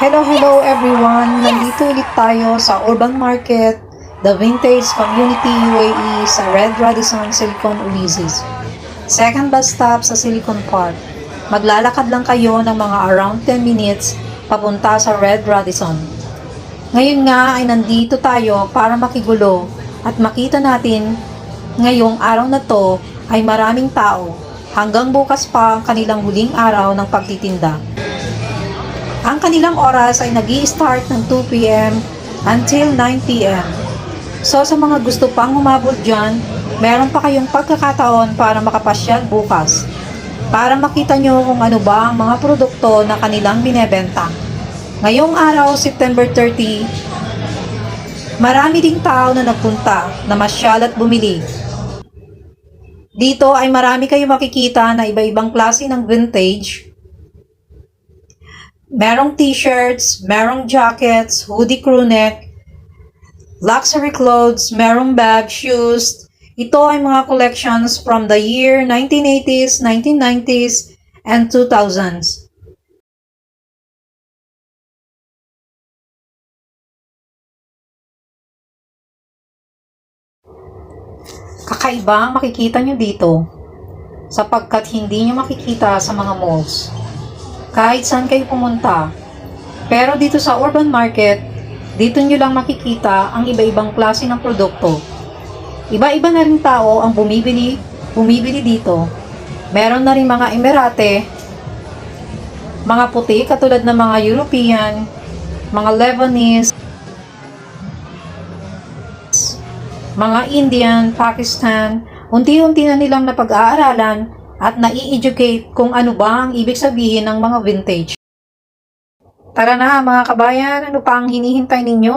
Hello, hello everyone! Nandito ulit tayo sa Urban Market, The Vintage Community UAE sa Red Radisson Silicon Oasis. Second bus stop sa Silicon Park. Maglalakad lang kayo ng mga around 10 minutes papunta sa Red Radisson. Ngayon nga ay nandito tayo para makigulo at makita natin ngayong araw na to ay maraming tao hanggang bukas pa ang kanilang huling araw ng pagtitinda. Ang kanilang oras ay nag start ng 2 p.m. until 9 p.m. So sa mga gusto pang humabol dyan, meron pa kayong pagkakataon para makapasyal bukas para makita nyo kung ano ba ang mga produkto na kanilang binebenta. Ngayong araw, September 30, marami ding tao na nagpunta na masyal at bumili. Dito ay marami kayo makikita na iba-ibang klase ng vintage Merong t-shirts, merong jackets, hoodie crewneck, luxury clothes, merong bag, shoes. Ito ay mga collections from the year 1980s, 1990s, and 2000s. Kakaiba ang makikita nyo dito sapagkat hindi nyo makikita sa mga malls kahit saan kayo pumunta. Pero dito sa urban market, dito nyo lang makikita ang iba-ibang klase ng produkto. Iba-iba na rin tao ang bumibili, bumibili dito. Meron na rin mga Emirate, mga puti katulad ng mga European, mga Lebanese, mga Indian, Pakistan, unti-unti na nilang napag-aaralan at nai-educate kung ano ba ang ibig sabihin ng mga vintage. Tara na mga kabayan, ano pa ang hinihintay ninyo?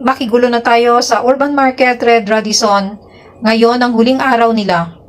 Makigulo na tayo sa Urban Market Red Radisson ngayon ang huling araw nila.